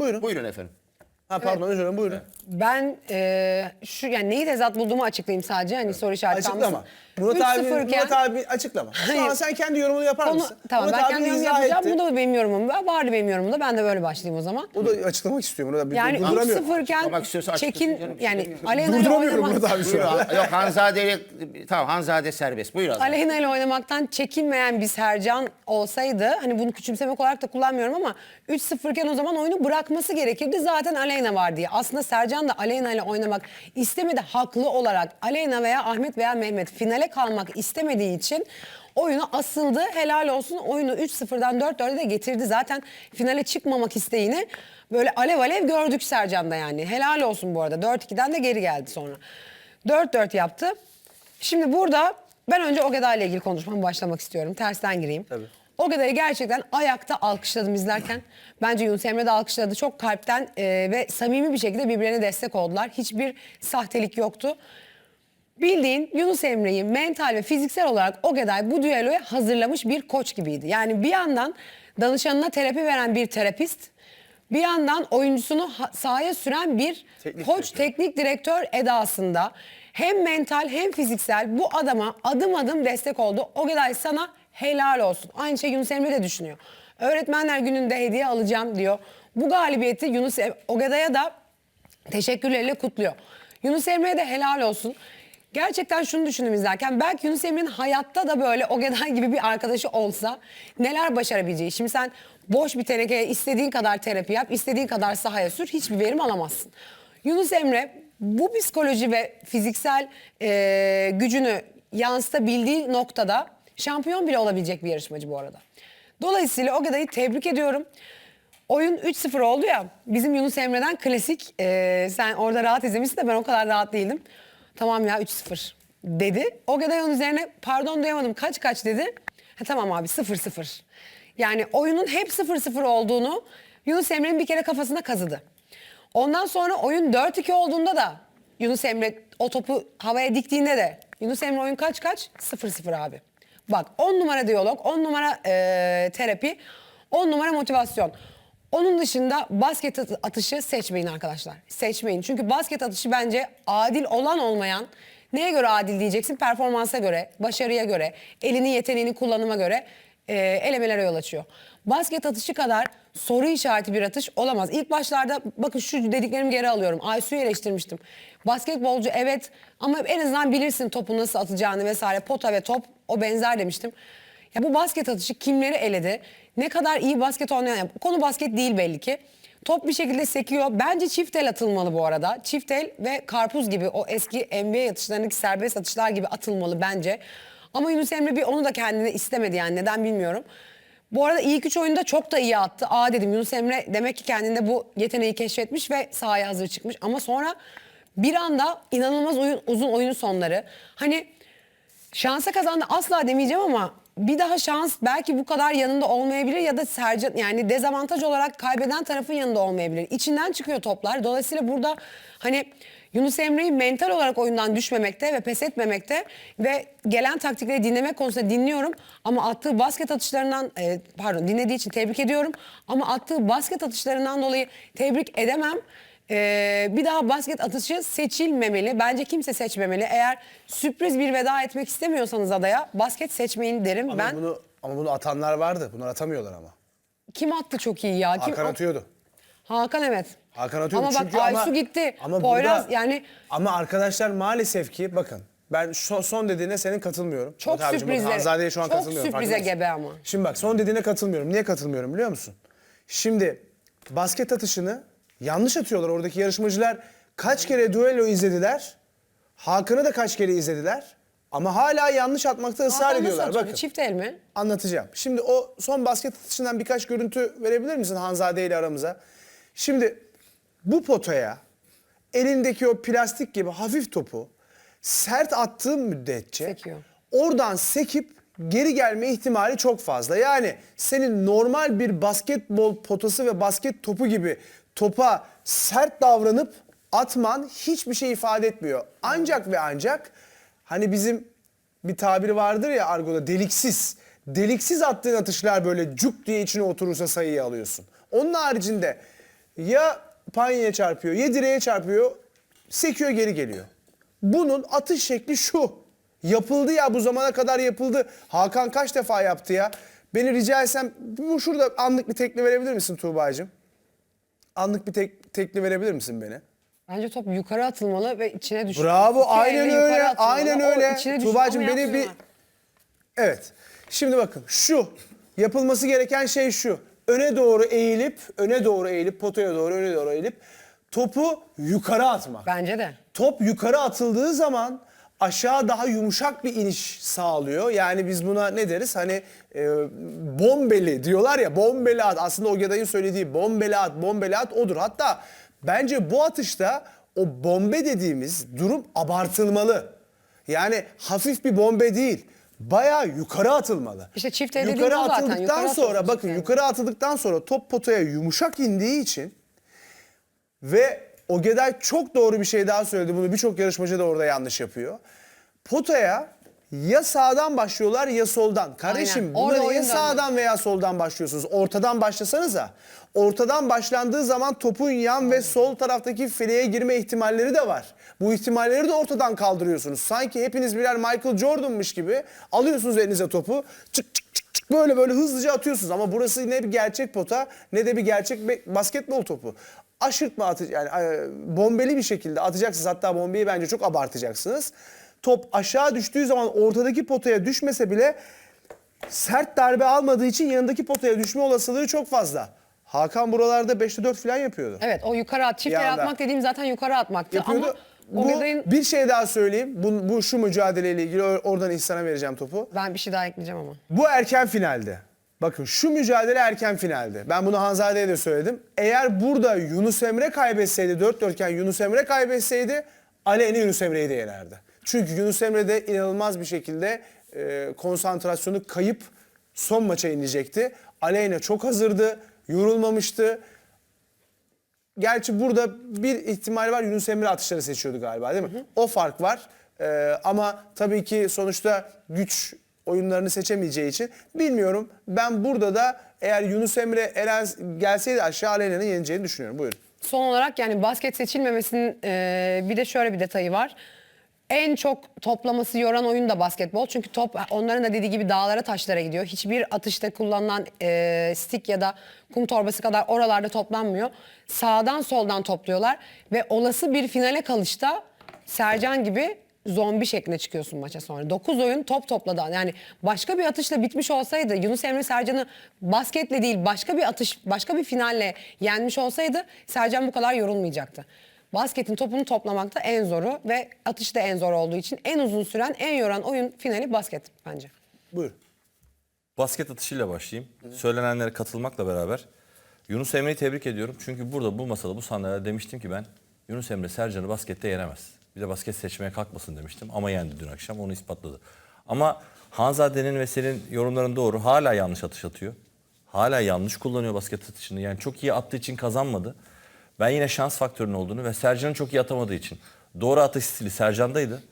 Buyurun. Buyurun efendim. Ha pardon özür dilerim buyurun. Ben e, şu yani neyi tezat bulduğumu açıklayayım sadece hani soru işareti Açıklama. kalmasın. Murat 3-0 abi, iken Murat abi açıklama. Şu an Hayır. sen kendi yorumunu yapar konu, mısın? tamam Murat ben abi kendi yorum izah yapacağım. etti. Bu da benim yorumum. Vardı benim yorumumda. Ben de böyle başlayayım o zaman. O da açıklamak istiyor Murat abi. Yani Durduramıyorum. 3-0 iken Açıklamak istiyorsa açıklasın çekin canım, bir şey yani demiyorum. Aleyna ile Durduramıyorum oynamak, Murat abi şu an. Han- Yok Hanzade ile tamam Hanzade serbest. Buyur Hanzade. Aleyna ile oynamaktan çekinmeyen bir Sercan olsaydı hani bunu küçümsemek olarak da kullanmıyorum ama 3-0 iken o zaman oyunu bırakması gerekirdi. Zaten Aleyna var diye. Aslında Sercan da Aleyna ile oynamak istemedi haklı olarak. Aleyna veya Ahmet veya Mehmet finale kalmak istemediği için oyunu asıldı. Helal olsun oyunu 3-0'dan 4-4'e de getirdi. Zaten finale çıkmamak isteğini böyle alev alev gördük Sercan'da yani. Helal olsun bu arada. 4-2'den de geri geldi sonra. 4-4 yaptı. Şimdi burada ben önce Ogeda ile ilgili konuşmama başlamak istiyorum. Tersten gireyim. Tabii. Ogeda'yı gerçekten ayakta alkışladım izlerken. Bence Yunus Emre de alkışladı. Çok kalpten e, ve samimi bir şekilde birbirlerine destek oldular. Hiçbir sahtelik yoktu. Bildiğin Yunus Emre'yi mental ve fiziksel olarak Ogeday bu düelloya hazırlamış bir koç gibiydi. Yani bir yandan danışanına terapi veren bir terapist, bir yandan oyuncusunu ha- sahaya süren bir Teknik koç, direktör. teknik direktör edasında hem mental hem fiziksel bu adama adım adım destek oldu. Ogeday sana helal olsun. Aynı şey Yunus Emre de düşünüyor. Öğretmenler gününde hediye alacağım diyor. Bu galibiyeti Yunus Em- Ogeday'a da teşekkürleriyle kutluyor. Yunus Emre'ye de helal olsun. Gerçekten şunu düşündüm izlerken belki Yunus Emre'nin hayatta da böyle Ogeday gibi bir arkadaşı olsa neler başarabileceği. Şimdi sen boş bir tenekeye istediğin kadar terapi yap, istediğin kadar sahaya sür hiçbir verim alamazsın. Yunus Emre bu psikoloji ve fiziksel eee, gücünü yansıtabildiği noktada şampiyon bile olabilecek bir yarışmacı bu arada. Dolayısıyla Ogeday'ı tebrik ediyorum. Oyun 3-0 oldu ya bizim Yunus Emre'den klasik e, sen orada rahat izlemişsin de ben o kadar rahat değildim. Tamam ya 3-0 dedi. Ogeday onun üzerine pardon duyamadım kaç kaç dedi. Ha, tamam abi 0-0. Yani oyunun hep 0-0 olduğunu Yunus Emre'nin bir kere kafasına kazıdı. Ondan sonra oyun 4-2 olduğunda da Yunus Emre o topu havaya diktiğinde de Yunus Emre oyun kaç kaç? 0-0 abi. Bak 10 numara diyalog, 10 numara e, terapi, 10 numara motivasyon. Onun dışında basket at- atışı seçmeyin arkadaşlar. Seçmeyin. Çünkü basket atışı bence adil olan olmayan neye göre adil diyeceksin? Performansa göre, başarıya göre, elini yeteneğini kullanıma göre e, elemelere yol açıyor. Basket atışı kadar soru işareti bir atış olamaz. İlk başlarda bakın şu dediklerimi geri alıyorum. Aysu'yu eleştirmiştim. Basketbolcu evet ama en azından bilirsin topu nasıl atacağını vesaire. Pota ve top o benzer demiştim. Ya bu basket atışı kimleri eledi? Ne kadar iyi basket oynayan, konu basket değil belli ki. Top bir şekilde sekiyor. Bence çift el atılmalı bu arada. Çift el ve karpuz gibi o eski NBA atışlarındaki serbest atışlar gibi atılmalı bence. Ama Yunus Emre bir onu da kendine istemedi yani neden bilmiyorum. Bu arada ilk üç oyunda çok da iyi attı. Aa dedim Yunus Emre demek ki kendinde bu yeteneği keşfetmiş ve sahaya hazır çıkmış. Ama sonra bir anda inanılmaz oyun, uzun oyun sonları. Hani şansa kazandı asla demeyeceğim ama bir daha şans belki bu kadar yanında olmayabilir ya da Sercan yani dezavantaj olarak kaybeden tarafın yanında olmayabilir. İçinden çıkıyor toplar. Dolayısıyla burada hani Yunus Emre'yi mental olarak oyundan düşmemekte ve pes etmemekte ve gelen taktikleri dinlemek konusunda dinliyorum. Ama attığı basket atışlarından e, pardon dinlediği için tebrik ediyorum. Ama attığı basket atışlarından dolayı tebrik edemem. Ee, bir daha basket atışı seçilmemeli. Bence kimse seçmemeli. Eğer sürpriz bir veda etmek istemiyorsanız adaya basket seçmeyin derim. Ama ben bunu ama bunu atanlar vardı. Bunlar atamıyorlar ama. kim attı çok iyi ya? Kim Hakan at- atıyordu. Hakan evet. Hakan atıyordu. Ama bak Çünkü ama- Aysu gitti. Ama Poyraz burada- yani Ama arkadaşlar maalesef ki bakın ben şu son dediğine senin katılmıyorum. Çok Murat abicim, Hanzade'ye şu an çok katılmıyorum. sürprize gebe ama. Şimdi bak son dediğine katılmıyorum. Niye katılmıyorum biliyor musun? Şimdi basket atışını yanlış atıyorlar oradaki yarışmacılar. Kaç kere duello izlediler. Hakan'ı da kaç kere izlediler. Ama hala yanlış atmakta ısrar Hakan nasıl ediyorlar. atıyor? Bakın. Çift el mi? Anlatacağım. Şimdi o son basket atışından birkaç görüntü verebilir misin Hanzade ile aramıza? Şimdi bu potaya elindeki o plastik gibi hafif topu sert attığın müddetçe Sekiyor. oradan sekip geri gelme ihtimali çok fazla. Yani senin normal bir basketbol potası ve basket topu gibi topa sert davranıp atman hiçbir şey ifade etmiyor. Ancak ve ancak hani bizim bir tabiri vardır ya argoda deliksiz. Deliksiz attığın atışlar böyle cuk diye içine oturursa sayıyı alıyorsun. Onun haricinde ya panyaya çarpıyor ya direğe çarpıyor sekiyor geri geliyor. Bunun atış şekli şu. Yapıldı ya bu zamana kadar yapıldı. Hakan kaç defa yaptı ya? Beni rica etsem bu şurada anlık bir tekli verebilir misin Tuğba'cığım? Anlık bir tek, tekli verebilir misin beni? Bence top yukarı atılmalı ve içine düşmeli. Bravo, İki aynen elle yukarı öyle, atılmalı. aynen O öyle. içine Tuğba'cığım ama beni bir... yapmıyorlar. Evet. Şimdi bakın şu. Yapılması gereken şey şu. Öne doğru eğilip, öne doğru eğilip, potaya doğru, öne doğru eğilip topu yukarı atmak. Bence de. Top yukarı atıldığı zaman aşağı daha yumuşak bir iniş sağlıyor. Yani biz buna ne deriz? Hani e, bombeli diyorlar ya bombeli at. Aslında Ogeday'ın söylediği bombeli at, bombeli at odur. Hatta bence bu atışta o bombe dediğimiz durum abartılmalı. Yani hafif bir bombe değil. Bayağı yukarı atılmalı. İşte çift el dediğim yukarı zaten, atıldıktan yukarı sonra bakın yani. yukarı atıldıktan sonra top potaya yumuşak indiği için ve Ogeday çok doğru bir şey daha söyledi. Bunu birçok yarışmacı da orada yanlış yapıyor. Potaya ya sağdan başlıyorlar ya soldan. Kardeşim Aynen. oyun dönmez. sağdan veya soldan başlıyorsunuz? Ortadan başlasanıza. Ortadan başlandığı zaman topun yan ve sol taraftaki fileye girme ihtimalleri de var. Bu ihtimalleri de ortadan kaldırıyorsunuz. Sanki hepiniz birer Michael Jordan'mış gibi alıyorsunuz elinize topu. Çık çık çık çık böyle böyle hızlıca atıyorsunuz. Ama burası ne bir gerçek pota ne de bir gerçek basketbol topu. Aşırtma atı yani bombeli bir şekilde atacaksınız. Hatta bombeyi bence çok abartacaksınız. Top aşağı düştüğü zaman ortadaki potaya düşmese bile sert darbe almadığı için yanındaki potaya düşme olasılığı çok fazla. Hakan buralarda 5'te 4 falan yapıyordu. Evet o yukarı at. Çift anda. atmak dediğim zaten yukarı atmaktı. Yapıyordu. Ama Bu Ogeday'ın bir şey daha söyleyeyim. Bu, bu şu mücadeleyle ilgili or- oradan İhsan'a vereceğim topu. ben bir şey daha ekleyeceğim ama. Bu erken finalde. Bakın şu mücadele erken finalde. Ben bunu Hanzade'ye de söyledim. Eğer burada Yunus Emre kaybetseydi 4-4 iken Yunus Emre kaybetseydi Aleyna Yunus Emre'yi de yenerdi. Çünkü Yunus Emre de inanılmaz bir şekilde e, konsantrasyonu kayıp son maça inecekti. Aleyna çok hazırdı, yorulmamıştı. Gerçi burada bir ihtimal var Yunus Emre atışları seçiyordu galiba değil mi? O fark var. Ee, ama tabii ki sonuçta güç oyunlarını seçemeyeceği için bilmiyorum. Ben burada da eğer Yunus Emre Eren gelseydi aşağı Aleyna'nın yeneceğini düşünüyorum. Buyurun. Son olarak yani basket seçilmemesinin e, bir de şöyle bir detayı var. En çok toplaması yoran oyun da basketbol. Çünkü top onların da dediği gibi dağlara taşlara gidiyor. Hiçbir atışta kullanılan e, stick ya da kum torbası kadar oralarda toplanmıyor. Sağdan soldan topluyorlar. Ve olası bir finale kalışta Sercan gibi zombi şeklinde çıkıyorsun maça sonra. 9 oyun top topladı. Yani başka bir atışla bitmiş olsaydı Yunus Emre Sercan'ı basketle değil başka bir atış, başka bir finalle yenmiş olsaydı Sercan bu kadar yorulmayacaktı. Basketin topunu toplamak da en zoru ve atış da en zor olduğu için en uzun süren, en yoran oyun finali basket bence. Buyurun. Basket atışıyla başlayayım. Söylenenlere katılmakla beraber Yunus Emre'yi tebrik ediyorum. Çünkü burada bu masada bu sandalyede demiştim ki ben Yunus Emre Sercan'ı baskette yenemez. Bir de basket seçmeye kalkmasın demiştim ama yendi dün akşam onu ispatladı. Ama Hanzade'nin ve senin yorumların doğru. Hala yanlış atış atıyor. Hala yanlış kullanıyor basket atışını. Yani çok iyi attığı için kazanmadı. Ben yine şans faktörünün olduğunu ve Sercan'ın çok iyi atamadığı için. Doğru atış stili Sercan'daydı.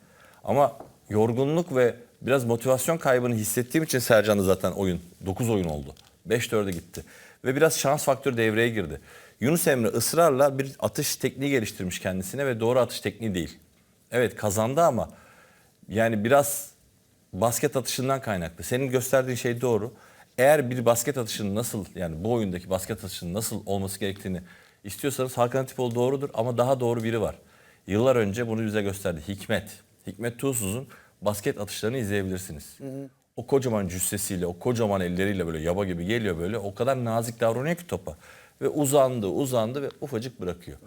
Ama yorgunluk ve biraz motivasyon kaybını hissettiğim için Sercan'da zaten oyun 9 oyun oldu. 5-4'e gitti. Ve biraz şans faktörü devreye girdi. Yunus Emre ısrarla bir atış tekniği geliştirmiş kendisine ve doğru atış tekniği değil. Evet kazandı ama yani biraz basket atışından kaynaklı. Senin gösterdiğin şey doğru. Eğer bir basket atışının nasıl yani bu oyundaki basket atışının nasıl olması gerektiğini istiyorsanız Hakan Atipoğlu doğrudur ama daha doğru biri var. Yıllar önce bunu bize gösterdi. Hikmet. Hikmet Tuğsuz'un basket atışlarını izleyebilirsiniz. O kocaman cüssesiyle, o kocaman elleriyle böyle yaba gibi geliyor böyle. O kadar nazik davranıyor ki topa. Ve uzandı, uzandı ve ufacık bırakıyor.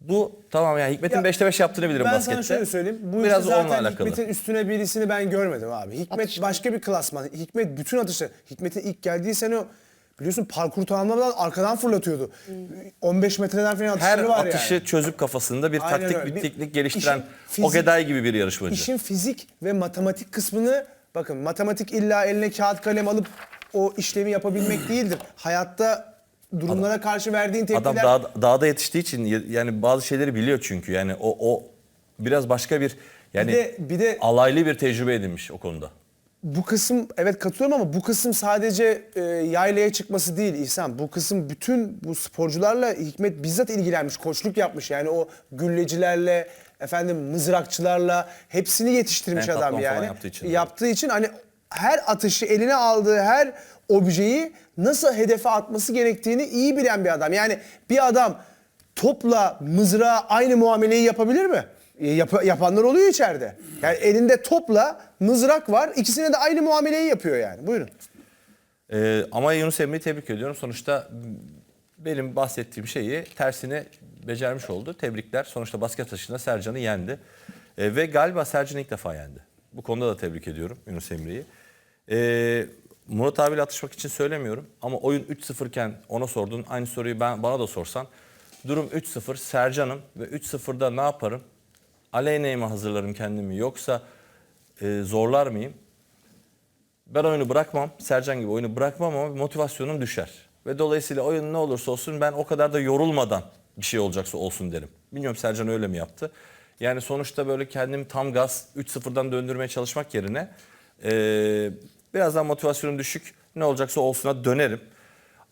Bu tamam yani Hikmet'in Ya, 5'te 5 yaptığını bilirim ben baskette. sana şöyle söyleyeyim. Bu Biraz işte zaten alakalı. Hikmet'in üstüne birisini ben görmedim abi. Hikmet Atış. başka bir klasman. Hikmet bütün atışları. Hikmet'in ilk geldiği sene o biliyorsun parkur tamamlamadan arkadan fırlatıyordu. 15 metreden falan Her atışları var atışı yani. çözüp kafasında bir Aynen taktik, öyle. bir Bir- teknik geliştiren işin fizik- Ogeday gibi bir yarışmacı. İşin fizik ve matematik kısmını bakın matematik illa eline kağıt kalem alıp o işlemi yapabilmek değildir. Hayatta durumlara karşı verdiğin tepkiler Adam dağ, dağda yetiştiği için yani bazı şeyleri biliyor çünkü. Yani o o biraz başka bir yani Bir de- bir de- alaylı bir tecrübe edinmiş o konuda. bu kısım evet katılıyorum ama bu kısım sadece e, yaylaya çıkması değil İhsan. Bu kısım bütün bu sporcularla Hikmet bizzat ilgilenmiş, koçluk yapmış. Yani o güllecilerle, efendim mızrakçılarla hepsini yetiştirmiş Pentatlon adam yani. yaptığı için. Yaptığı için hani her atışı eline aldığı her objeyi nasıl hedefe atması gerektiğini iyi bilen bir adam. Yani bir adam topla mızrağa aynı muameleyi yapabilir mi? E, yap- yapanlar oluyor içeride. Yani elinde topla mızrak var. ikisine de aynı muameleyi yapıyor yani. Buyurun. Ee, ama Yunus Emre'yi tebrik ediyorum. Sonuçta benim bahsettiğim şeyi tersini becermiş oldu. Tebrikler. Sonuçta basket atışında Sercan'ı yendi. Ee, ve galiba Sercan'ı ilk defa yendi. Bu konuda da tebrik ediyorum Yunus Emre'yi. Ee, Murat abiyle atışmak için söylemiyorum. Ama oyun 3-0 iken ona sordun. Aynı soruyu ben bana da sorsan. Durum 3-0 Sercan'ım ve 3-0'da ne yaparım? Aleyna'ya mı hazırlarım kendimi yoksa e, zorlar mıyım? Ben oyunu bırakmam. Sercan gibi oyunu bırakmam ama motivasyonum düşer. Ve dolayısıyla oyun ne olursa olsun ben o kadar da yorulmadan bir şey olacaksa olsun derim. Bilmiyorum Sercan öyle mi yaptı? Yani sonuçta böyle kendimi tam gaz 3-0'dan döndürmeye çalışmak yerine eee birazdan motivasyonum düşük ne olacaksa olsuna dönerim.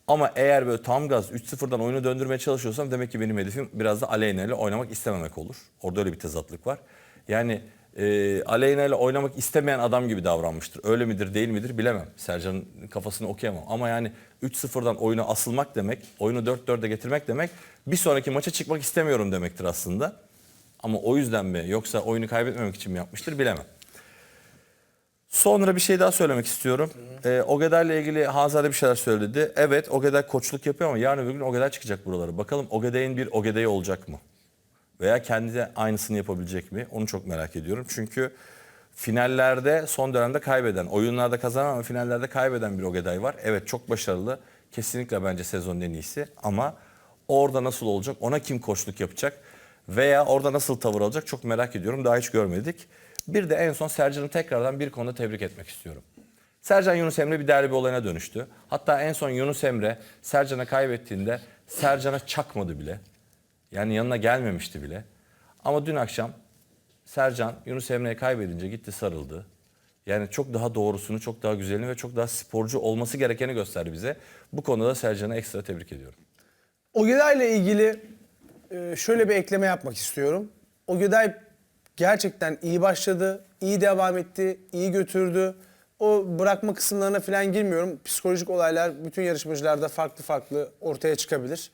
Ama eğer böyle tam gaz 3-0'dan oyunu döndürmeye çalışıyorsam demek ki benim hedefim biraz da Aleyna ile oynamak istememek olur. Orada öyle bir tezatlık var. Yani e, Aleyna ile oynamak istemeyen adam gibi davranmıştır. Öyle midir değil midir bilemem. Sercan'ın kafasını okuyamam. Ama yani 3-0'dan oyuna asılmak demek, oyunu 4-4'e getirmek demek bir sonraki maça çıkmak istemiyorum demektir aslında. Ama o yüzden mi yoksa oyunu kaybetmemek için mi yapmıştır bilemem. Sonra bir şey daha söylemek istiyorum. Ee, Ogeday'la ilgili Hazade bir şeyler söyledi. Evet Ogeday koçluk yapıyor ama yarın öbür gün Ogeday çıkacak buralara. Bakalım Ogeday'ın bir Ogeday olacak mı? Veya kendi de aynısını yapabilecek mi? Onu çok merak ediyorum. Çünkü finallerde son dönemde kaybeden, oyunlarda kazanan ama finallerde kaybeden bir Ogeday var. Evet çok başarılı. Kesinlikle bence sezonun en iyisi. Ama orada nasıl olacak? Ona kim koçluk yapacak? Veya orada nasıl tavır alacak? Çok merak ediyorum. Daha hiç görmedik. Bir de en son Sercan'ı tekrardan bir konuda tebrik etmek istiyorum. Sercan Yunus Emre bir derbi olayına dönüştü. Hatta en son Yunus Emre Sercan'a kaybettiğinde Sercan'a çakmadı bile. Yani yanına gelmemişti bile. Ama dün akşam Sercan Yunus Emre'ye kaybedince gitti sarıldı. Yani çok daha doğrusunu, çok daha güzelini ve çok daha sporcu olması gerekeni gösterdi bize. Bu konuda da Sercan'ı ekstra tebrik ediyorum. Ogeday ile ilgili e, şöyle bir ekleme yapmak istiyorum. Ogeday gerçekten iyi başladı, iyi devam etti, iyi götürdü. O bırakma kısımlarına falan girmiyorum. Psikolojik olaylar bütün yarışmacılarda farklı farklı ortaya çıkabilir.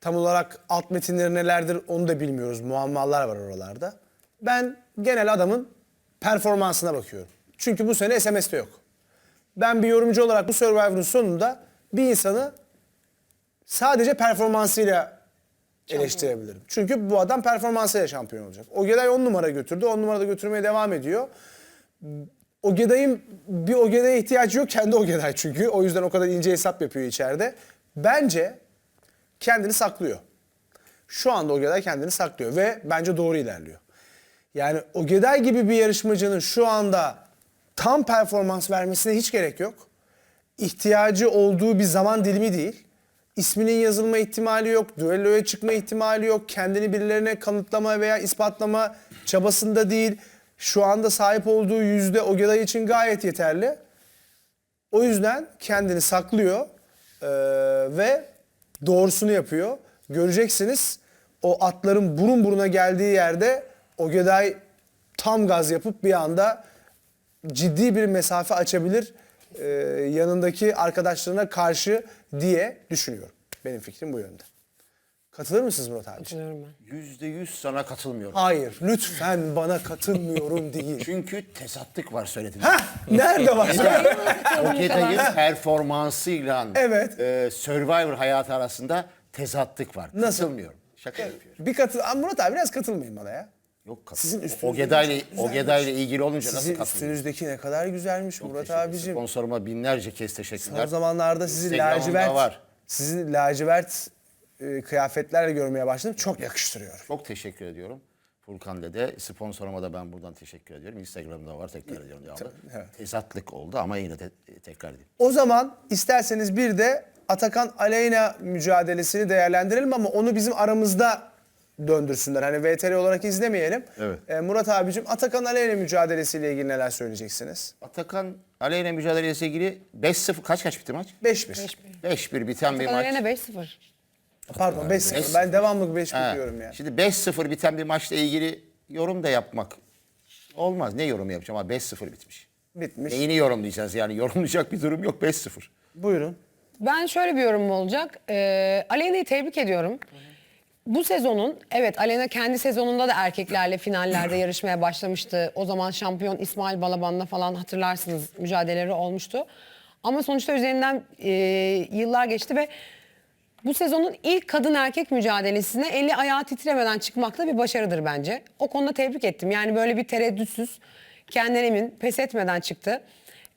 Tam olarak alt metinleri nelerdir onu da bilmiyoruz. Muammalar var oralarda. Ben genel adamın performansına bakıyorum. Çünkü bu sene SMS'te yok. Ben bir yorumcu olarak bu Survivor'ın sonunda bir insanı sadece performansıyla eleştirebilirim. Çünkü bu adam performansıyla şampiyon olacak. Ogeday 10 numara götürdü. 10 numarada götürmeye devam ediyor. Ogeday'ın bir Ogeday'a ihtiyacı yok. Kendi Ogeday çünkü. O yüzden o kadar ince hesap yapıyor içeride. Bence kendini saklıyor. Şu anda Ogeday kendini saklıyor ve bence doğru ilerliyor. Yani Ogeday gibi bir yarışmacının şu anda tam performans vermesine hiç gerek yok. İhtiyacı olduğu bir zaman dilimi değil. İsminin yazılma ihtimali yok, düelloya çıkma ihtimali yok, kendini birilerine kanıtlama veya ispatlama çabasında değil. Şu anda sahip olduğu yüzde Ogeday için gayet yeterli. O yüzden kendini saklıyor eee, ve doğrusunu yapıyor. Göreceksiniz o atların burun buruna geldiği yerde Ogeday tam gaz yapıp bir anda ciddi bir mesafe açabilir eee, yanındaki arkadaşlarına karşı diye düşünüyorum. Benim fikrim bu yönde. Katılır mısınız Murat abi? Katılıyorum ben. Yüzde yüz sana katılmıyorum. Hayır, lütfen bana katılmıyorum değil. Çünkü tezatlık var söylediğiniz. Hah, nerede var? Oketay'ın performansıyla Evet. e, Survivor hayatı arasında tezatlık var. Nasıl? Katılmıyorum. Şaka yapıyorum. bir katıl... Aa, Murat abi biraz katılmayın bana ya. Yok. Sizin üstünüzdeki Ogeday'la çok güzelmiş. Ogeday'la ilgili olunca nasıl Sizin katılıyorsun? üstünüzdeki ne kadar güzelmiş Murat abicim. Sponsoruma binlerce kez teşekkürler. Son zamanlarda sizi Instagram'da lacivert, var. sizi lacivert e, kıyafetlerle görmeye başladım. Çok yakıştırıyorum. Çok teşekkür ediyorum. Furkan Dede, sponsoruma da ben buradan teşekkür ediyorum. Instagram'da var, tekrar ediyorum devamlı. evet. Tezatlık oldu ama yine de e, tekrar edeyim. O zaman isterseniz bir de Atakan Aleyna mücadelesini değerlendirelim ama onu bizim aramızda döndürsünler. Hani VTR olarak izlemeyelim. Evet. E, Murat abicim Atakan Aleyna mücadelesiyle ilgili neler söyleyeceksiniz? Atakan Aleyna mücadelesiyle ilgili 5-0 kaç kaç bitti maç? 5-1. 5-1 biten bir maç. Aleyna 5-0. Pardon 5-0. beş- Ben devamlı 5 Ha, diyorum yani. Şimdi 5-0 biten bir maçla ilgili yorum da yapmak olmaz. Ne yorum yapacağım ama 5-0 bitmiş. Bitmiş. Neyini yorumlayacağız yani yorumlayacak bir durum yok 5-0. Buyurun. Ben şöyle bir yorumum olacak. Ee, Aleyna'yı tebrik ediyorum. Bu sezonun, evet Aleyna kendi sezonunda da erkeklerle finallerde yarışmaya başlamıştı. O zaman şampiyon İsmail Balaban'la falan hatırlarsınız mücadeleleri olmuştu. Ama sonuçta üzerinden e, yıllar geçti ve bu sezonun ilk kadın erkek mücadelesine eli ayağı titremeden çıkmak da bir başarıdır bence. O konuda tebrik ettim. Yani böyle bir tereddütsüz, kendinden emin, pes etmeden çıktı.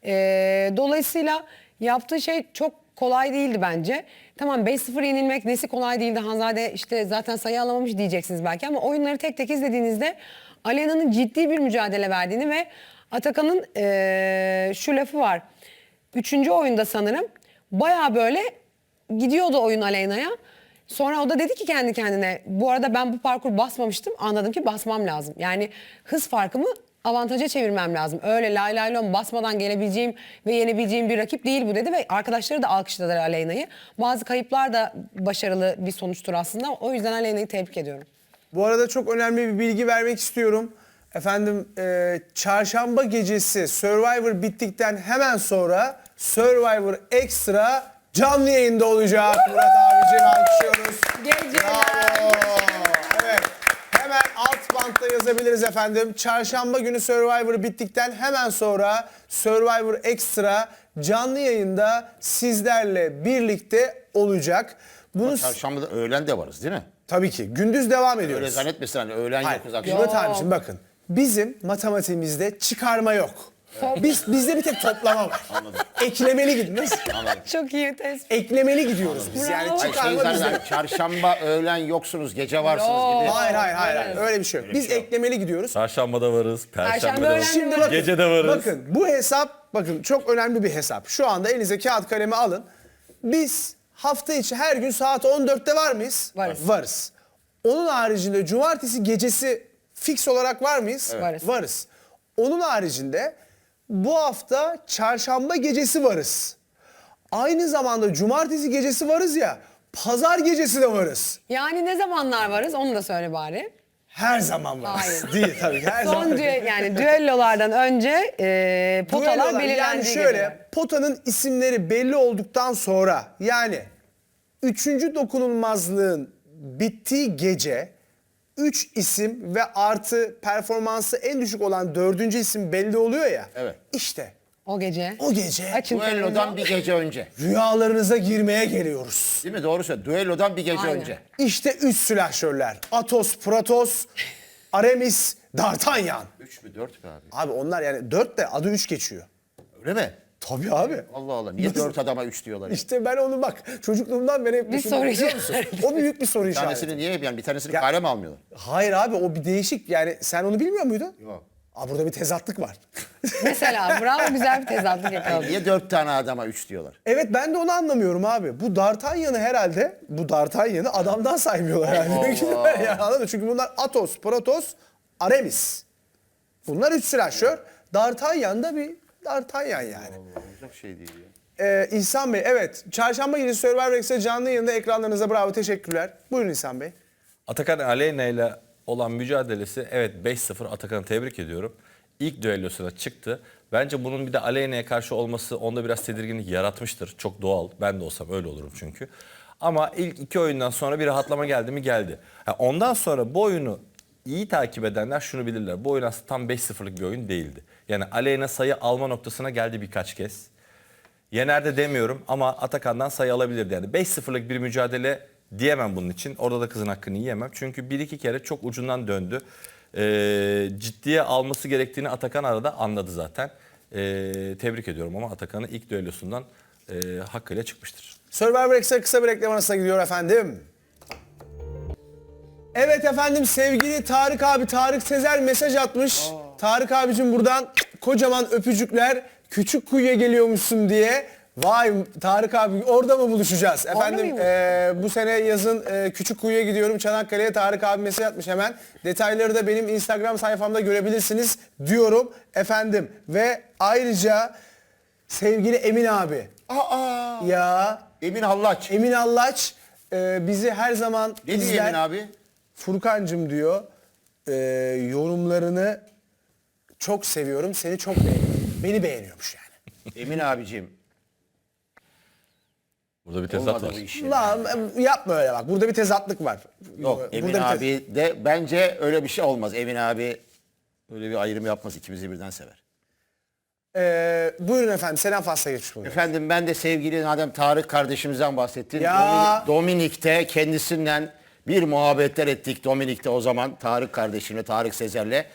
Ee, dolayısıyla yaptığı şey çok kolay değildi bence. Tamam 5-0 yenilmek nesi kolay değildi. Hanzade işte zaten sayı alamamış diyeceksiniz belki ama oyunları tek tek izlediğinizde Alena'nın ciddi bir mücadele verdiğini ve Atakan'ın ee, şu lafı var. Üçüncü oyunda sanırım baya böyle gidiyordu oyun Aleyna'ya. Sonra o da dedi ki kendi kendine bu arada ben bu parkur basmamıştım anladım ki basmam lazım. Yani hız farkımı avantaja çevirmem lazım. Öyle lay lay lom basmadan gelebileceğim ve yenebileceğim bir rakip değil bu dedi ve arkadaşları da alkışladılar Aleyna'yı. Bazı kayıplar da başarılı bir sonuçtur aslında. O yüzden Aleyna'yı tebrik ediyorum. Bu arada çok önemli bir bilgi vermek istiyorum. Efendim e, çarşamba gecesi Survivor bittikten hemen sonra Survivor Extra canlı yayında olacak. Murat abicim alkışlıyoruz. Bravo. Bantta yazabiliriz efendim. Çarşamba günü Survivor bittikten hemen sonra Survivor Extra canlı yayında sizlerle birlikte olacak. Bunu Çarşambada öğlen de varız değil mi? tabii ki gündüz devam ediyoruz. Öyle zannetmesin hani öğlen Hayır. yokuz akşam. Murat abiciğim bakın. Bizim matematiğimizde çıkarma yok. Biz bizde bir tek toplama var. Eklemeli gidiyoruz. Çok iyi tespit. Eklemeli gidiyoruz biz. Yani Bravo. Şey çıkarma bizde. çarşamba öğlen yoksunuz gece varsınız gibi. Hayır hayır hayır. hayır. Öyle bir şey yok. Biz eklemeli gidiyoruz. Çarşambada varız, Perşembe perşembe de varız. Şimdi bakın. Gece de varız. Bakın bu hesap bakın çok önemli bir hesap. Şu anda elinize kağıt kalemi alın. Biz hafta içi her gün saat 14'te var mıyız? Varız. Varız. Onun haricinde cumartesi gecesi fix olarak var mıyız? Varız. Varız. Onun haricinde bu hafta çarşamba gecesi varız. Aynı zamanda cumartesi gecesi varız ya. Pazar gecesi de varız. Yani ne zamanlar varız onu da söyle bari. Her zaman varız. Hayır. Değil tabii ki, her zaman. Son düe, yani düellolardan önce e, potalar Düellolar, belirlendiği yani şöyle geceler. potanın isimleri belli olduktan sonra yani üçüncü dokunulmazlığın bittiği gece üç isim ve artı performansı en düşük olan dördüncü isim belli oluyor ya. Evet. İşte O gece. o gece Açın Duellodan bir gece önce. rüyalarınıza girmeye geliyoruz. Değil mi? Doğru söylüyorsun. Duellodan bir gece Aynen. önce. İşte üç silahşörler. Atos, Protos, Aramis, D'Artagnan. 3 mü 4 mü abi? Abi onlar yani dört de adı üç geçiyor. Öyle mi? Tabii abi. Allah Allah. Niye 4 adama 3 diyorlar? ya? İşte ben onu bak çocukluğumdan beri hep Bir soru işareti. O büyük bir soru Bir işareti. tanesini niye yani bir tanesini Ya- kale mi almıyorlar? Hayır abi o bir değişik yani sen onu bilmiyor muydun? Yok. Aa, burada bir tezatlık var. Mesela bravo güzel bir tezatlık yakaladın. Niye 4 tane adama 3 diyorlar? evet ben de onu anlamıyorum abi. Bu D'Artagnan'ı herhalde bu D'Artagnan'ı adamdan saymıyorlar herhalde. Yani, anladın mı? Çünkü bunlar Atos, Protos, Aramis. Bunlar üç silahşör. D'Artagnan da bir D'Artagnan yani. Olacak şey değil ya. Ee, İhsan Bey evet çarşamba gecesi Survivor Extra canlı yayında ekranlarınıza bravo teşekkürler. Buyurun İhsan Bey. Atakan Aleyna ile olan mücadelesi evet 5-0 Atakan'ı tebrik ediyorum. İlk düellosuna çıktı. Bence bunun bir de Aleyna'ya karşı olması onda biraz tedirginlik yaratmıştır. Çok doğal. Ben de olsam öyle olurum çünkü. Ama ilk iki oyundan sonra bir rahatlama geldi mi geldi. Ha, ondan sonra bu oyunu iyi takip edenler şunu bilirler. Bu oyun aslında tam 5-0'lık bir oyun değildi. Yani Aleyna sayı alma noktasına geldi birkaç kez. Yener de demiyorum ama Atakan'dan sayı alabilirdi. Yani 5-0'lık bir mücadele diyemem bunun için. Orada da kızın hakkını yiyemem. Çünkü bir iki kere çok ucundan döndü. Ee, ciddiye alması gerektiğini Atakan arada anladı zaten. Ee, tebrik ediyorum ama Atakan'ın ilk düellosundan e, hakkıyla çıkmıştır. Survivor Extra kısa bir reklam arasına gidiyor efendim. Evet efendim sevgili Tarık abi Tarık Sezer mesaj atmış. Tarık abicim buradan kocaman öpücükler küçük kuyuya geliyormuşsun diye Vay Tarık abi orada mı buluşacağız? Efendim eee, bu sene yazın eee, küçük kuyuya gidiyorum Çanakkale'ye Tarık abi mesaj atmış hemen. Detayları da benim Instagram sayfamda görebilirsiniz diyorum efendim. Ve ayrıca sevgili Emin abi. Aa, Ya Emin Hallaç. Emin Allaç eee, bizi her zaman Ne diyor izler. Emin abi? Furkancım diyor eee, yorumlarını çok seviyorum seni çok beğeniyorum. Beni beğeniyormuş yani. Emin abicim. Burada bir tezat Olmadı var. bu iş. Lan yapma öyle bak. Burada bir tezatlık var. Yok Burada Emin bir tez- abi de bence öyle bir şey olmaz. Emin abi öyle bir ayrım yapmaz. İkimizi birden sever. Ee, buyurun efendim. Selam fasla geçmiş bulunuyor. Efendim ben de sevgili Nadem Tarık kardeşimizden bahsettin. Ya. Dominik- Dominik'te kendisinden bir muhabbetler ettik Dominik'te o zaman Tarık kardeşimle, Tarık Sezer'le.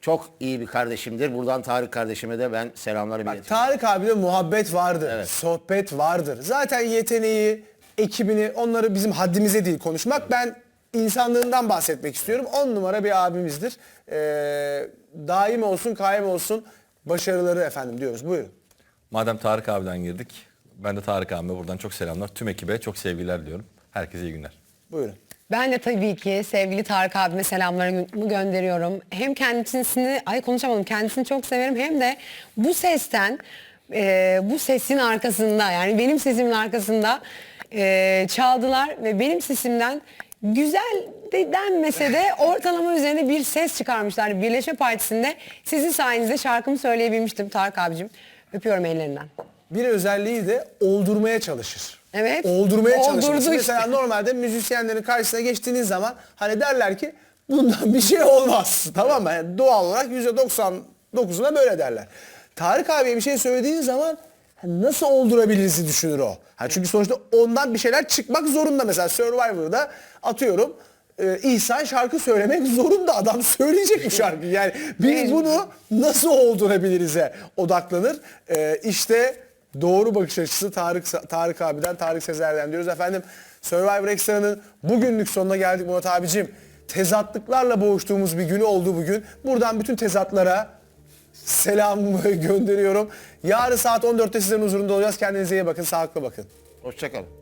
Çok iyi bir kardeşimdir. Buradan Tarık kardeşime de ben selamlarımı Bak, iletiyorum. Tarık abiyle muhabbet vardır. Sohbet vardır. Zaten yeteneği, ekibini onları bizim haddimize değil konuşmak. Ben insanlığından bahsetmek istiyorum. On numara bir abimizdir. Ee, daim olsun, kaim olsun. Başarıları efendim diyoruz. Buyurun. Madem Tarık abiden girdik, ben de Tarık abime buradan çok selamlar. Tüm ekibe çok sevgiler diyorum. Herkese iyi günler. Buyurun. Ben de tabii ki sevgili Tarık abime selamlarımı gönderiyorum. Hem kendisini, ay konuşamadım, kendisini çok severim hem de bu sesten, e, bu sesin arkasında yani benim sesimin arkasında e, çaldılar ve benim sesimden güzel de denmese de ortalama üzerine bir ses çıkarmışlar. Birleşme Partisi'nde sizin sayenizde şarkımı söyleyebilmiştim Tarık abicim. Öpüyorum ellerinden. Bir özelliği de oldurmaya çalışır. Evet. Oldurmaya Oldurdu çalışır. işte. Mesela normalde müzisyenlerin karşısına geçtiğiniz zaman hani derler ki bundan bir şey olmaz. Tamam mı? Yani doğal olarak %99'una böyle derler. Tarık abiye bir şey söylediğin zaman nasıl oldurabiliriz düşünür o. Hani çünkü sonuçta ondan bir şeyler çıkmak zorunda. Mesela Survivor'da atıyorum e, İhsan şarkı söylemek zorunda. Adam söyleyecek bu şarkıyı. Yani biz bunu nasıl oldurabiliriz'e odaklanır. E, işte doğru bakış açısı Tarık Tarık abiden, Tarık Sezer'den diyoruz. Efendim Survivor Extra'nın bugünlük sonuna geldik Murat abicim. Tezatlıklarla boğuştuğumuz bir günü oldu bugün. Buradan bütün tezatlara selamımı gönderiyorum. Yarın saat 14'te sizlerin huzurunda olacağız. Kendinize iyi bakın, sağlıklı bakın. Hoşçakalın.